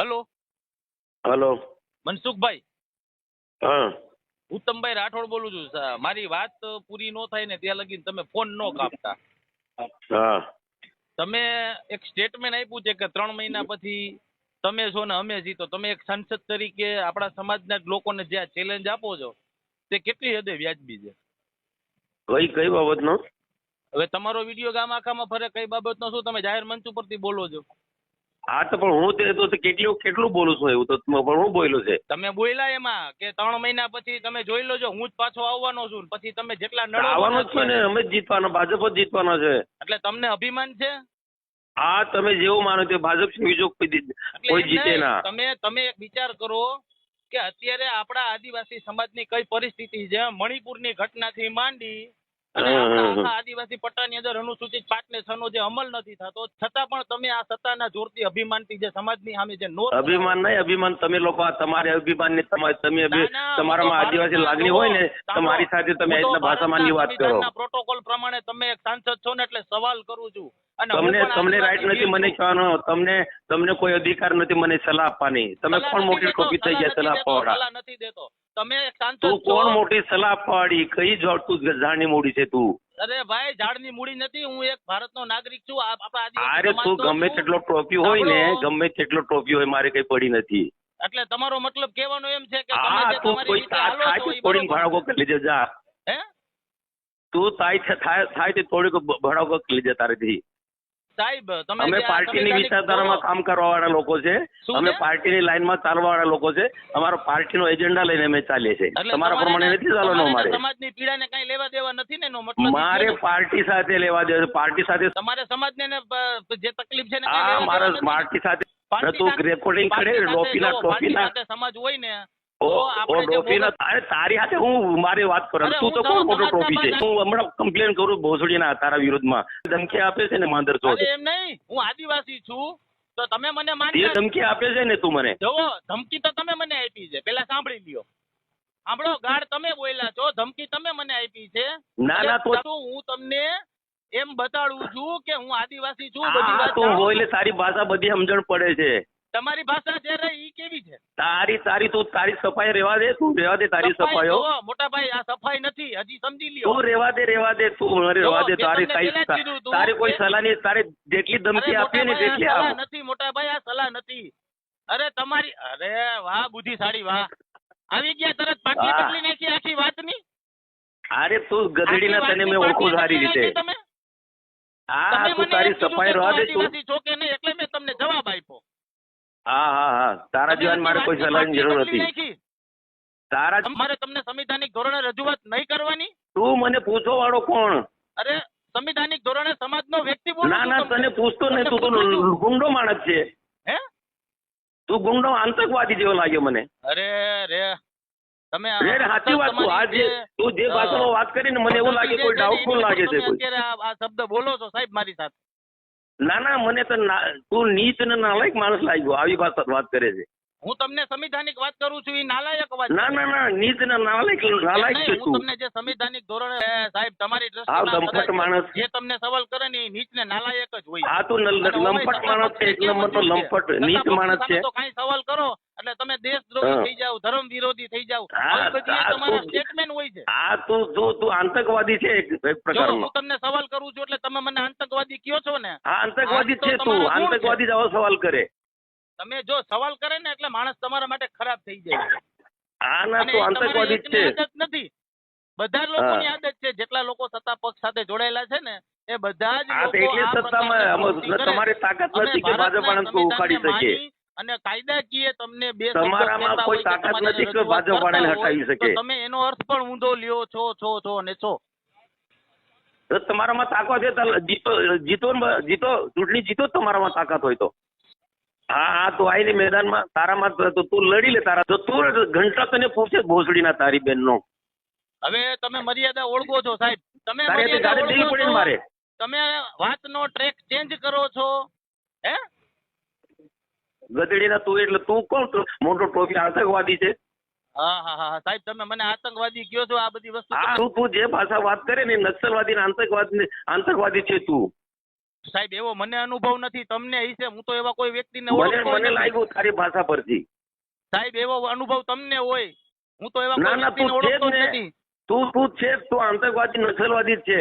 Hello. Hello. Mansukhbhai. હા. ઉત્તમભાઈ રાઠોડ બોલું છું મારી વાત પૂરી ન થાય ને ત્યાં લગી તમે ફોન ન કાપતા. હા. તમે એક સ્ટેટમેન્ટ આપ્યું છે કે ત્રણ મહિના પછી તમે છો ને અમે છીએ તો તમે એક સંસદ તરીકે આપણા સમાજના જ લોકોને જે આ ચેલેન્જ આપો છો તે કેટલી હદે વ્યાજબી છે? કઈ કઈ બાબતનો? હવે તમારો વીડિયો ગામ આખામાં ફરે કઈ બાબતનો શું? તમે જાહેર મંચ ઉપરથી બોલો છો. હા તો પણ હું તે તો કેટલું કેટલું બોલું છું એવું તો પણ હું બોલ્યો છે. તમે બોલ્યા એમાં કે ત્રણ મહિના પછી તમે જોઈ લોજો હું જ પાછો આવવાનો છું પછી તમે જેટલા નડો આવવાનો જ છે ને અમે જ જીતવાના ભાજપ જ જીતવાના છે. એટલે તમને અભિમાન છે? હા તમે જેવું માનો તે ભાજપ છે બીજો કોઈ જીતે ના. તમે તમે એક વિચાર કરો કે અત્યારે આપણા આદિવાસી સમાજની કઈ પરિસ્થિતિ છે? મણિપુરની ઘટનાથી માંડી અને આપણા આદિવાસી પટ્ટાની અંદર અનુસૂચિત પાંચ ને છ નો જે અમલ નથી થતો છતાં પણ તમે આ સત્તાના જોરથી અભિમાનથી જે સમાજની સામે જે નો અભિમાન નહીં અભિમાન તમે લોકો તમારે અભિમાન ને તમે ના, ના, તમારામાં આદિવાસી લાગણી હોય ને તમારી સાથે તમે તો એટલા વાત કરો. પ્રોટોકોલ પ્રમાણે તમે એક સાંસદ છો ને એટલે સવાલ કરું છું. અને તમને તમને રાઈટ નથી મને કહેવાનો તમને તમને કોઈ અધિકાર નથી મને સલાહ આપવાની. તમે કોણ મોટી કોપી થઈ ગયા સલાહ સલાહ નથી દેતો. તમે સાંસદ તું કોણ મોટી સલાહ પાડી? કઈ તું ઝાડની મૂડી છે તું? અરે ભાઈ ઝાડની મૂડી નથી. હું એક ભારતનો નાગરિક છું. આપણા અરે તું ગમે તેટલો ટ્રોફી હોય ને ગમે તેટલો ટ્રોફી હોય મારે કઈ પડી નથી. એટલે તમારો મતલબ કહેવાનો એમ છે કે તમે હા જે તું તમારી કોઈ રીતે થાય હાલો છો એ ભડાકો કરી લેજે જા. હે? તું થાય થાય થાય તે થોડીક ભડાકો કરી લેજે તારેથી. સાહેબ તમે અમે પાર્ટીની વિચારધારામાં કામ કરવા વાળા લોકો છે. અમે? પાર્ટીની લાઈનમાં ચાલવા વાળા લોકો છે. અમારો પાર્ટીનો એજન્ડા લઈને અમે ચાલીએ છીએ. તમારા પ્રમાણે નથી ચાલવાનું અમારે. ને સમાજની પીડાને કઈ લેવા દેવા નથી ને એનો મતલબ મારે પાર્ટી સાથે લેવા દેવા પાર્ટી સાથે તમારે સમાજને જે તકલીફ છે ને હા મારા પાર્ટી સાથે તું રેકોર્ડિંગ કરે ટોપીના સાથે સમાજ હોય ને ઓ તો ઓ આપણે જે ડોફીના બોગસ- અરે તારી હાથે હું મારી વાત કરું તું તો તો કોણ મોટો ટ્રોફી છે? હું હમણાં કમ્પ્લેન કરું ભોસડીના તારા વિરુદ્ધમાં. ધમકી આપે છે ને માંદર ચોટ એમ નહીં. હું આદિવાસી છું. તો તમે મને તે ધમકી આપે છે ને તું મને. જુઓ ધમકી તો તમે મને આપી છે. પેલા સાંભળી લ્યો. સાંભળો ગાળ તમે બોલ્યા છો. ધમકી તમે મને આપી છે. ના ના તો હું તમને એમ બતાડું છું કે હું આદિવાસી છું બધી વાત તું બોલે તારી ભાષા બધી સમજણ પડે છે. તમારી ભાષા જે રહી ઈ કેવી છે? તારી તારી તું તારી સફાઈ રેવા દે તું રેવા દે તારી સફાઈઓ. મોટા ભાઈ આ સફાઈ નથી હજી સમજી લ્યો. તું રેવા દે રેવા દે તું મને રેવા દે તારી તમને તારી કોઈ સલાહ નહીં તારે જેટલી ધમકી અરે આપી ને તેટલી આપ. નથી મોટા ભાઈ આ સલાહ નથી. અરે તમારી અરે વાહ બુદ્ધિશાળી વાહ. આવી ગયા તરત પાટલી. બદલી નાખી આખી વાતની? અરે તું ગધેડી ના તને મેં ઓળખું સારી રીતે. હા તું તારી સફાઈ રહેવા દે તું. આદિવાસી કે નહીં એટલે મેં તમને જવાબ આપ્યો. હા હા હા. તારા જીવન મારે કોઈ સલાહની જરૂર નથી તારા મારે તમને સંવિધાનિક ધોરણે રજૂઆત નહીં કરવાની? તું મને પૂછો વાળો કોણ? અરે સંવિધાનિક ધોરણે સમાજનો વ્યક્તિ બોલ ના ના તને પૂછતો નહીં. તું તો. ગુંડો માણસ છે. હે? તું ગુંડો આતંકવાદી જેવો લાગ્યો મને. અરે રે. તમે આ- રે રે, સાચી વાત તું. આ જે તું જે ભાષામાં વાત કરીને મને એવું લાગે કોઈ ડાઉટફુલ લાગે છે કોઈ. અત્યારે આ શબ્દ બોલો છો સાહેબ મારી સાથે. ના ના મને તો તું નીચ ને નાલાયક માણસ લાગ્યો. આવી વાત વાત કરે છે. હું તમને સંવિધાનિક વાત કરું છું એ નાલાયક વાત ના ના ના નીચ ને નાલાયક નાલાયક છે હું તમને જે સંવિધાનિક ધોરણે સાહેબ તમારી દ્રષ્ટિ લંપટ માણસ. જે તમને સવાલ કરે ને એ નીચ ને નાલાયક જ હોય. હા તું લંપટ માણસ છે એક નંબર તો લંપટ નીચ માણસ છે. તો કઈ સવાલ કરો એટલે તમે દેશદ્રોહી થઈ જાવ ધર્મ વિરોધી થઈ જાવ તમારા સ્ટેટમેન્ટ હોય છે. આ તું તું તું આતંકવાદી છે એક પ્રકારનો. હું તમને સવાલ કરું છું એટલે તમે મને આતંકવાદી કયો છો ને? હા આતંકવાદી છે તું. આતંકવાદી જ આવો સવાલ કરે. તમે જો સવાલ કરે ને એટલે માણસ તમારા માટે ખરાબ થઈ જાય. આ ના તું આતંકવાદી છે. નથી. બધા જ લોકોની આદત છે. જેટલા લોકો સત્તા પક્ષ સાથે જોડાયેલા છે ને એ બધા જ લોકો એટલે સત્તામાં. તમારી તાકાત નથી કે ભાજપ ભારતના ઉખાડી શકે. અને કાયદાકીય તમને બે તમારામાં કોઈ તાકાત નથી કે ભાજપ વાળાને હટાવી શકે. તમે એનો અર્થ પણ ઊંધો લ્યો છો છો છો ને છો. તમારામાં તાકાત છે જીતો જીતો જીતો ચૂંટણી જીતો તમારામાં તાકાત હોય તો. હા હા તું આવીને મેદાનમાં તારામાં તો- તો લડી લે તારા તો તું ઘંટા તને પૂછે ભોસડીના તારી બેનનો હવે તમે મર્યાદા ઓળખો છો સાહેબ. તમે મર્યાદા ઓળખો છો. મારે. તમે વાતનો ટ્રેક ચેન્જ કરો છો. હે? ગધેડીના તું એટલે તું કોણ મોટો ટોપી આતંકવાદી છે. હા હા હા હા, સાહેબ તમે મને આતંકવાદી કયો છો? આ બધી વસ્તુ તું તું જે ભાષા વાત કરે ને નક્સલવાદી ને આતંકવાદી આતંકવાદી છે તું. સાહેબ એવો મને અનુભવ નથી. તમને હશે હું તો એવા કોઈ વ્યક્તિને ઓળખતો મને લાગ્યું તારી ભાષા પરથી. સાહેબ એવો અનુભવ તમને હોય. હું તો એવા કોઈ વ્યક્તિને ઓળખતો નથી. તું તું છે તું આતંકવાદી નક્સલવાદી છે.